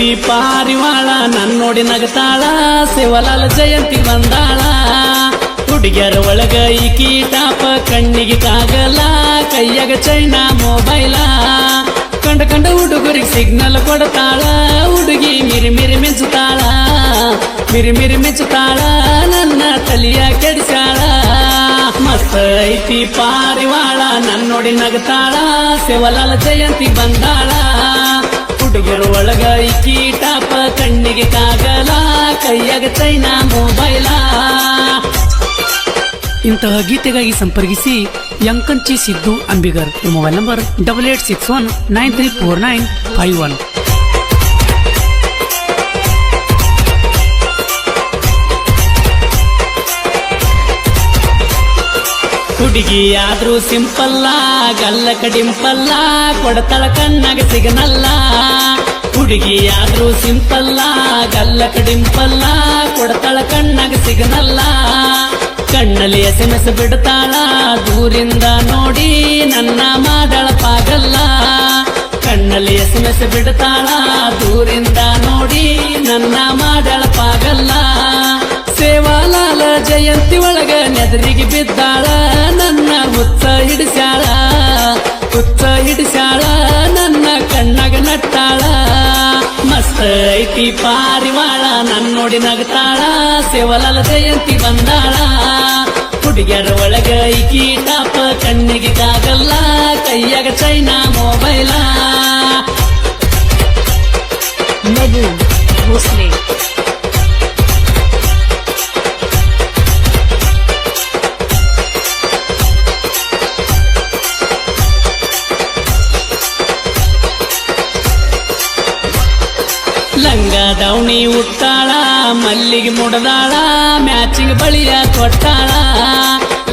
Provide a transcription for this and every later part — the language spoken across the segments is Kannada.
ಐತಿ ಪಾರಿವಾಳ ನನ್ ನೋಡಿ ನಗತಾಳ, ಶಿವಲಾಲ ಜಯಂತಿ ಬಂದಾಳ. ಹುಡುಗಿಯರ ಒಳಗ ಈ ಕೀಟಾಪ ಕಣ್ಣಿಗೆ ಕಾಗಲ್ಲ ಕೈಯಾಗ ಚೈನಾ ಮೊಬೈಲ. ಕಂಡ ಕಂಡ ಹುಡುಗರಿಗೆ ಸಿಗ್ನಲ್ ಕೊಡ್ತಾಳ, ಹುಡುಗಿ ಮಿರಿ ಮಿರಿ ಮೆಚ್ಚುತ್ತಾಳ ಮಿರಿ ಮಿರಿ ಮೆಚ್ಚುತ್ತಾಳ ನನ್ನ ತಲಿಯ ಕೆಡಿಸಾಳ ಮಸ್ತ ಐತಿ ಪಾರಿವಾಳ ನನ್ ನೋಡಿ ನಗತಾಳ, ಶಿವಲಾಲ ಜಯಂತಿ ಬಂದಾಳ. ಹುಡುಗರು ಒಳಗ ಕೀಟಾಪ ಕಣ್ಣಿಗೆ ಕಾಗಲ, ಕೈಯಾಗ ಚೈನಾ ಮೊಬೈಲ ಇಂತಹ ಗೀತೆಗಾಗಿ ಸಂಪರ್ಕಿಸಿ Yankanchi Siddu Ambigar. Mobile number double eight six one nine three four nine five one ಹುಡುಗಿ ಆದ್ರೂ ಸಿಂಪಲ್ಲ ಗಲ್ಲ ಕಡಿಂಪಲ್ಲ, ಕೊಡತಳ ಕಣ್ಣಾಗ ಸಿಗನಲ್ಲ. ಹುಡುಗಿ ಯಾರು ಸಿಂಪಲ್ಲ ಗಲ್ಲ ಕಡಿಂಪಲ್ಲ ಕೊಡ್ತಾಳ ಕಣ್ಣಾಗ ಸಿಗನಲ್ಲ. ಕಣ್ಣಲ್ಲಿ ಎಸೆಮೆಸ ಬಿಡ್ತಾಳ, ದೂರಿಂದ ನೋಡಿ ನನ್ನ ಪಾಗಲ್ಲ ಕಣ್ಣಲ್ಲಿ ಎಸೆಮೆಸ ಬಿಡ್ತಾಳ, ದೂರಿಂದ ನೋಡಿ ನನ್ನ ಪಾಗಲ್ಲ ಸೇವಾಲಾಲ ಜಯಂತಿ ಒಳಗ ನೆದರಿಗೆ ಬಿದ್ದಾಳ, ನನ್ನ ಹುತ್ತ ಹಿಡಿಸ್ಯಾಳ. ಹುತ್ತ ಹಿಡಿಸ್ಯಾಳ, ನನ್ನ ಕಣ್ಣಾಗ ನಟ್ಟಾಳ. ಮಸ್ತ್ ಐತಿ ಪಾರಿವಾಳ ನನ್ ನಗತಾಳ, ಸೇವಲಾಲ ಜಯಂತಿ ಬಂದಾಳ ಹುಡುಗಿಯರ ಒಳಗ ಈ ಟಾಪ ಕಣ್ಣಿಗೆ ಕಾಗಲ್ಲ, ಕೈಯಾಗ ಚೈನಾ ಮೊಬೈಲ ಮಗು Bhosle. ಬಳಿಯ ಕೊಟ್ಟಾಳ.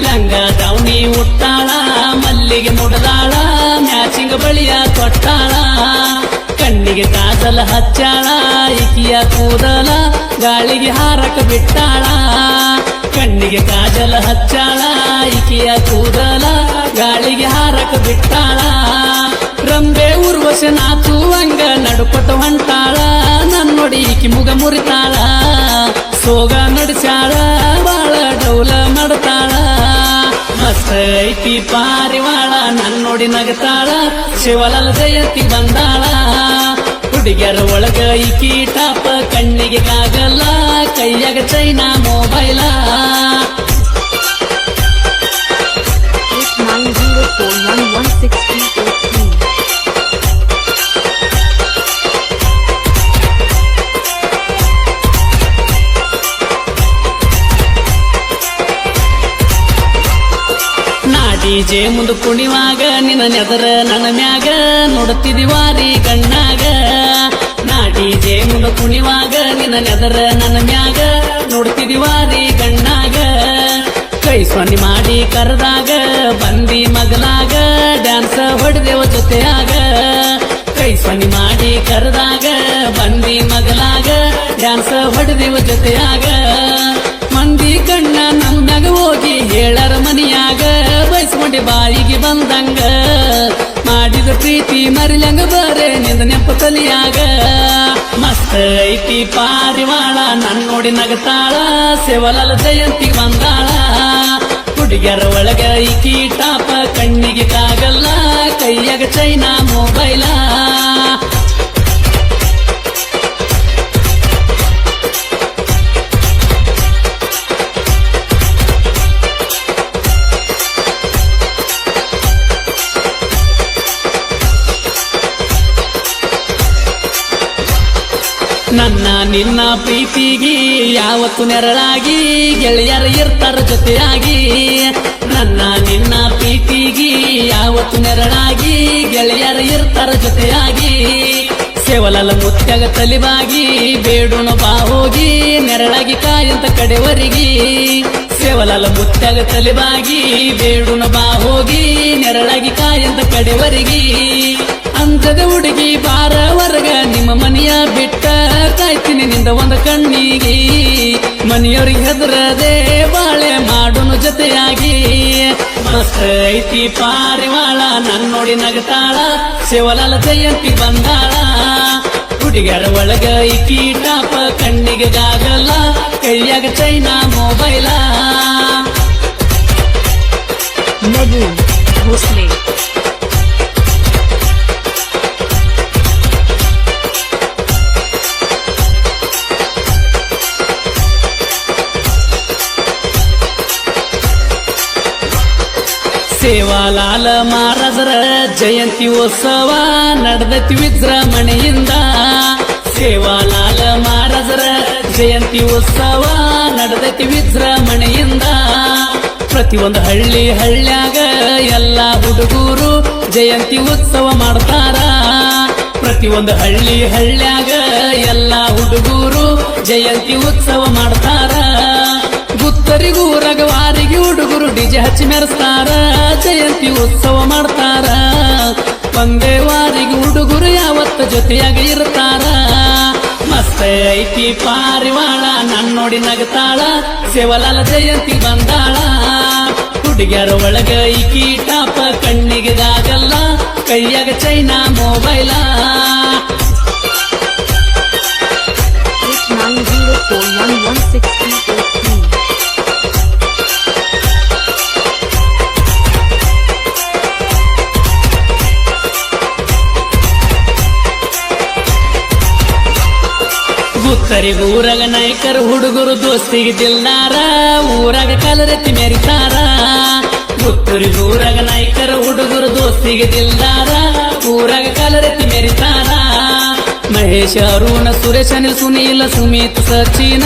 ಲಂಗ ದವಣಿ ಉಟ್ಟಾಳ, ಮಲ್ಲಿಗೆ ಮುಡದಾಳ, ಮ್ಯಾಚಿಂಗ್ ಬಳಿಯ ಕೊಟ್ಟಾಳ. ಕಣ್ಣಿಗೆ ಕಾಸಲ ಹಚ್ಚಾಳ ಇಕಿಯ ಕೂದಲ ಗಾಳಿಗೆ ಹಾರಕ ಬಿಟ್ಟಾಳ. ಕಣ್ಣಿಗೆ ಕಾಜಲ ಹಚ್ಚಾಳ ಇಕಿಯ ಕೂದಲ ಗಾಳಿಗೆ ಹಾರಕ ಬಿಟ್ಟಾಳ. ರಂಬೆ ಉರ್ವಶ ನಾಚುವಂಗ ನಡುಕೊಟ್ಟು ಹೊಂಟಾಳ. ನನ್ನೊಡಿ ಈಕಿ ಮುಗ ಮುರಿತಾಳ. ಸೋಗ ನಡಿಸ್ಯಾಳ ಬಾಳ ಡೌಲ ಮಾಡ್ತಾಳ ಮಸ್ತ ಐತಿ ಪಾರಿವಾಳ ನನ್ನೊಡಿ ನಗತಾಳ ಶಿವಲಾಲ ಜಯಂತಿ ಬಂದಾಳ ಹುಡುಗಿಯರ ಒಳಗ ಈ ಕೀಟಾಪ ಕಣ್ಣಿಗೆ ಕಾಗಲ್ಲ ಕೈಯಾಗ ಚೈನಾ ಮೊಬೈಲ 8904116303. ಡಿಜೆ ಮುಂದ ಕುಣಿವಾಗ, ನಿನ್ನ ನೆದರ ನನ್ನ ಮ್ಯಾಗ. ನೋಡುತ್ತಿದ್ದಿ ವಾರಿ ಕಣ್ಣಾಗ. ನಾಟಿ ಡಿಜೆ ಮುಂದ ಕುಣಿವಾಗ, ನಿನ್ನ ನೆದರ ನನ್ನ ಮ್ಯಾಗ. ನೋಡುತ್ತಿದ್ದಿ ವಾರಿ ಕಣ್ಣಾಗ. ಕೈ ಸೊನ್ನಿ ಮಾಡಿ ಕರೆದಾಗ, ಬಂದಿ ಮಗಲಾಗ. ಡ್ಯಾನ್ಸ್ ಹೊಡೆದೇವ ಜೊತೆಯಾಗ. ಕೈ ಸೊನ್ನಿ ಮಾಡಿ ಕರೆದಾಗ, ಬಂದಿ ಮಗಲಾಗ. ಡ್ಯಾನ್ಸ್ ಹೊಡೆದೇವ ಜೊತೆಯಾಗ. ಬಯಸ್ಕೊಂಡೆ ಬಾಯಿಗೆ ಬಂದಂಗ. ಮಾಡಿದ ಪ್ರೀತಿ ಮರಿಲಂಗ ಬರೆ, ನಿಂದ ನೆಪ ತಲಿಯಾಗ. ಮಸ್ತ್ ಐತಿ ಪಾರಿವಾಳ, ನನ್ ನೋಡಿ ನಗತಾಳ, ಸೇವಲಲ ಜಯಂತಿ ಬಂದಾಳ. ಹುಡುಗಿಯರ ಒಳಗ ಈ ಕೀಟಾಪ, ಕಣ್ಣಿಗೆ ತಾಗಲ್ಲ ಕೈಯಾಗ ಚೈನಾ ಮೊಬೈಲ. ನನ್ನ ನಿನ್ನ ಪ್ರೀತಿಗಿ ಯಾವತ್ತು ನೆರಳಾಗಿ ಗೆಳೆಯರ ಇರ್ತಾರ ಜೊತೆಯಾಗಿ. ನನ್ನ ನಿನ್ನ ಪ್ರೀತಿಗಿ ಯಾವತ್ತು ನೆರಳಾಗಿ ಗೆಳೆಯರ ಇರ್ತಾರ ಜೊತೆಯಾಗಿ. ಸೇವಲಲ ಮುತ್ಯಾಗ ತಲಿವಾಗಿ ಬೇಡುಣ ಬಾ ಹೋಗಿ ನೆರಳಾಗಿ ಕಾಯಂತ ಕಡೆವರಿಗಿ. ಸೇವಲಲ ಮುತ್ಯಾಗ ತಲಿವಾಗಿ ಬೇಡುಣ ಬಾ ಹೋಗಿ ನೆರಳಾಗಿ ಕಾಯಂತ ಕಡೆವರಿಗಿ. ಅಂಜದ ಹುಡುಗಿ ಬಾರವರ್ಗ ನಿಮ್ಮ ಮನೆಯ ಬಿಟ್ಟ ಕಾಯ್ತೀನಿ ನಿಂದ ಒಂದ ಕಣ್ಣಿಗೆ. ಮನೆಯವ್ರಿಗೆ ಹೆದರದೆ ಬಾಳೆ ಮಾಡೋನು ಜೊತೆಯಾಗಿ. ಮಸ್ತ್ ಐತಿ ಪಾರಿವಾಳ ನನ್ ನೋಡಿ ನಗತಾಳ ಶಿವಲಾಲ ಜಯಂತಿ ಬಂದಾಳ. ಹುಡುಗಿಯರ ಒಳಗ ಈ ಟಾಪ ಕಣ್ಣಿಗೆ ಗಾಗಲ್ಲ, ಕೈಯಾಗ ಚೈನಾ ಮೊಬೈಲ. ಸೇವಾಲಾಲ ಮಹಾರಾಜರ ಜಯಂತಿ ಉತ್ಸವ ನಡೆದತಿ ವಿಜೃಂಭಣೆಯಿಂದ. ಸೇವಾಲಾಲ ಮಹಾರಾಜರ ಜಯಂತಿ ಉತ್ಸವ ನಡೆದತಿ ವಿಜೃಂಭಣೆಯಿಂದ. ಪ್ರತಿಯೊಂದು ಹಳ್ಳಿ ಹಳ್ಳ್ಯಾಗ ಎಲ್ಲ ಹುಡುಗರು ಜಯಂತಿ ಉತ್ಸವ ಮಾಡ್ತಾರ. ಪ್ರತಿಯೊಂದು ಹಳ್ಳಿ ಹಳ್ಳ್ಯಾಗ ಎಲ್ಲ ಹುಡುಗರು ಜಯಂತಿ ಉತ್ಸವ ಮಾಡ್ತಾರ. ಗುತ್ತರಿಗೂರಗ ರಗವಾರಿಗೆ ಹುಡುಗರು ಡಿಜೆ ಹಚ್ಚಿ ಮೆರೆಸ್ತಾರ. ಜಯಂತಿ ಉತ್ಸವ ಮಾಡ್ತಾರ. ಒಂದೇ ವಾರಿಗೆ ಹುಡುಗರು ಯಾವತ್ತ ಜೊತೆಯಾಗಿ ಇರ್ತಾರ. ಮಸ್ತ ಐತಿ ಪಾರಿವಾಳ ನನ್ನೋಡಿ ನಗತಾಳ. ಸೇವಲಾಲ ಜಯಂತಿ ಬಂದಾಳ. ಹುಡುಗಿಯರ ಒಳಗ ಈಕಿ ಟಾಪ ಕಣ್ಣಿಗೆದಾಗಲ್ಲ ಕೈಯಾಗ ಚೈನಾ ಮೊಬೈಲ. ಗುತ್ತರಿಗ ಊರಾಗ ನಾಯಕರು, ಹುಡುಗರು ದೋಸ್ತಿಗೆ ದಿಲ್ದಾರ ಊರಾಗ ಕಲರೆತ್ತಿ ಮೆರಿತಾರ ಗುತ್ತರಿಗ ಊರಾಗ ನಾಯಕರು, ಹುಡುಗರು ದೋಸ್ತಿಗೆ ದಿಲ್ದಾರ ಊರಾಗ ಕಲರೆತ್ತಿ ಮೆರಿತಾರ ಮಹೇಶ, ಅರುಣ, ಸುರೇಶ, ಅನಿಲ್, ಸುನೀಲ, ಸುಮಿತ್, ಸಚಿನ,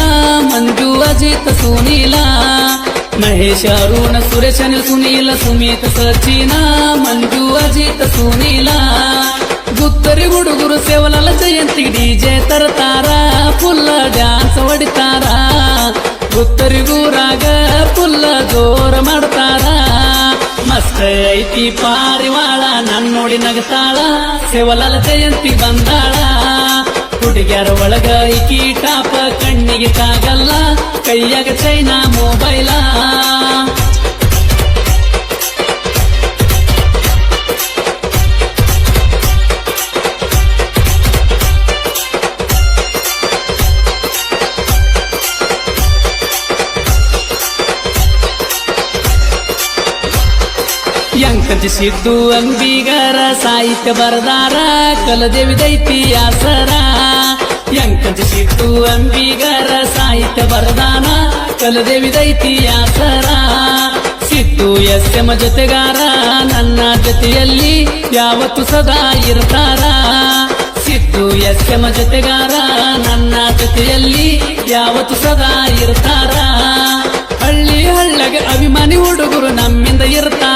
ಮಂಜು, ಅಜಿತ್, ಸುನೀಲ. ಮಹೇಶ, ಅರುಣ, ಸುರೇಶ, ಅನಿಲ್, ಸುನೀಲ, ಸುಮಿತ್, ಸಚಿನ, ಮಂಜು, ಅಜಿತ್, ಸುನೀಲ. ಗುತ್ತರಿ ಹುಡುಗರು ಸೇವಲಲ ಜಯಂತಿ ಡಿಜೆ ತರ್ತಾರ. ಫುಲ್ಲ ಡ್ಯಾನ್ಸ್ ಹೊಡಿತಾರ. ಗುತ್ತರಿಗೂರಾಗ ಫುಲ್ಲ ಜೋರ ಮಾಡ್ತಾರ. ಮಸ್ತ್ ಐತಿ ಪಾರಿವಾಳ, ನನ್ ನೋಡಿ ನಗತಾಳ. ಸೇವಲಾಲ ಜಯಂತಿ ಬಂದಾಳ. ಹುಡುಗಿಯರ ಒಳಗ ಈಕಿ ಟಾಪ ಕಣ್ಣಿಗೆ ತಾಗಲ್ಲ ಕೈಯಾಗ ಚೈನಾ ಮೊಬೈಲ. ಎಂಕಜಿ ಸಿದ್ದು ಅಂಬಿಗರ ಸಾಹಿತ್ಯ ಬರದಾರ, ಕಲದೇವಿ ದೈತಿ ಆಸರ ಎಂಕಜಿ ಸಿದ್ದು ಅಂಬಿಗರ ಸಾಹಿತ್ಯ ಬರದಾನ, ಕಲದೇವಿ ದೈತಿ ಆಸರ ಸಿದ್ದು ಎಸ್ ಎಮ ಜೊತೆಗಾರ, ನನ್ನ ಜೊತೆಯಲ್ಲಿ ಯಾವತ್ತು ಸದಾ ಇರ್ತಾರ. ಸಿದ್ದು ಎಸ್ ಎಮ ಜೊತೆಗಾರ, ನನ್ನ ಜೊತೆಯಲ್ಲಿ ಯಾವತ್ತು ಸದಾ ಇರ್ತಾರ. ಹಳ್ಳಿ ಹಳ್ಳಗೆ ಅಭಿಮಾನಿ ಹುಡುಗರು ನಮ್ಮಿಂದ ಇರ್ತಾರ.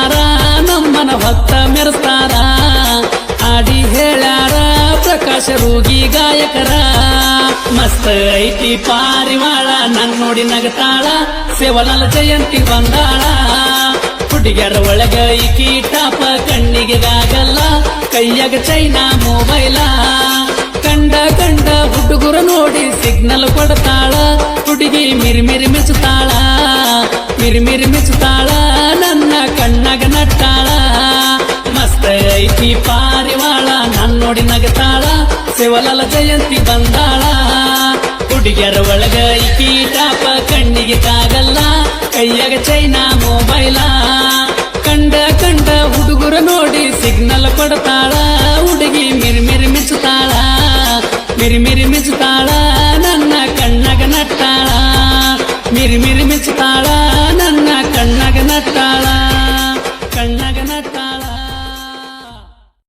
ಪ್ರಕಾಶ ರೂಗಿ ಗಾಯಕರ. ಮಸ್ತ್ ಐತಿ ಪಾರಿವಾಳ, ನನ್ ನೋಡಿ ನಗತಾಳ, ಸೇವನಲ ಜಯಂತಿ ಬಂದಾಳ. ಹುಡುಗಿಯರ ಒಳಗ ಈಕಿ ಟಾಪ ಕಣ್ಣಿಗೆ ಕಣ್ಣಿಗೆಗಾಗಲ್ಲ ಕೈಯಾಗ ಚೈನಾ ಮೊಬೈಲ. ಕಂಡ ಕಂಡ ಹುಡುಗರು ನೋಡಿ ಸಿಗ್ನಲ್ ಕೊಡ್ತಾಳ, ಹುಡುಗಿ ಮಿರಿಮಿರಿ ಮೆಚ್ಚುತ್ತಾಳ. ಮಿರಿಮಿರಿ ಮಿರಿ ಮಿರಿ ನನ್ನ ಕಣ್ಣಾಗ ನಟ್ಟಾಳ. ಮಸ್ತ್ ಐತಿ ಪಾರಿವಾಳ, ನನ್ ನೋಡಿ ನಗತಾಳ. ಶಿವಲಲ ಜಯಂತಿ ಬಂದಾಳ. ಹುಡುಗಿಯರ ಒಳಗ ಈಕಿ ಟಾಪ ಕಣ್ಣಿಗೆ ತಾಗಲ್ಲ ಕೈಯಾಗ ಚೈನಾ ಮೊಬೈಲ. ಕಂಡ ಕಂಡ ಹುಡುಗರು ನೋಡಿ ಸಿಗ್ನಲ್ ಕೊಡ್ತಾಳ. ಹುಡುಗಿ ಮಿರಿ ಮಿರಿ ಮಿಚ್ಚುತ್ತಾಳ. ಮಿರಿ ಮಿಚ್ಚುತ್ತಾಳ. ನನ್ನ ಕಣ್ಣಾಗ ನಟ್ಟಾಳ. ಮಿರಿ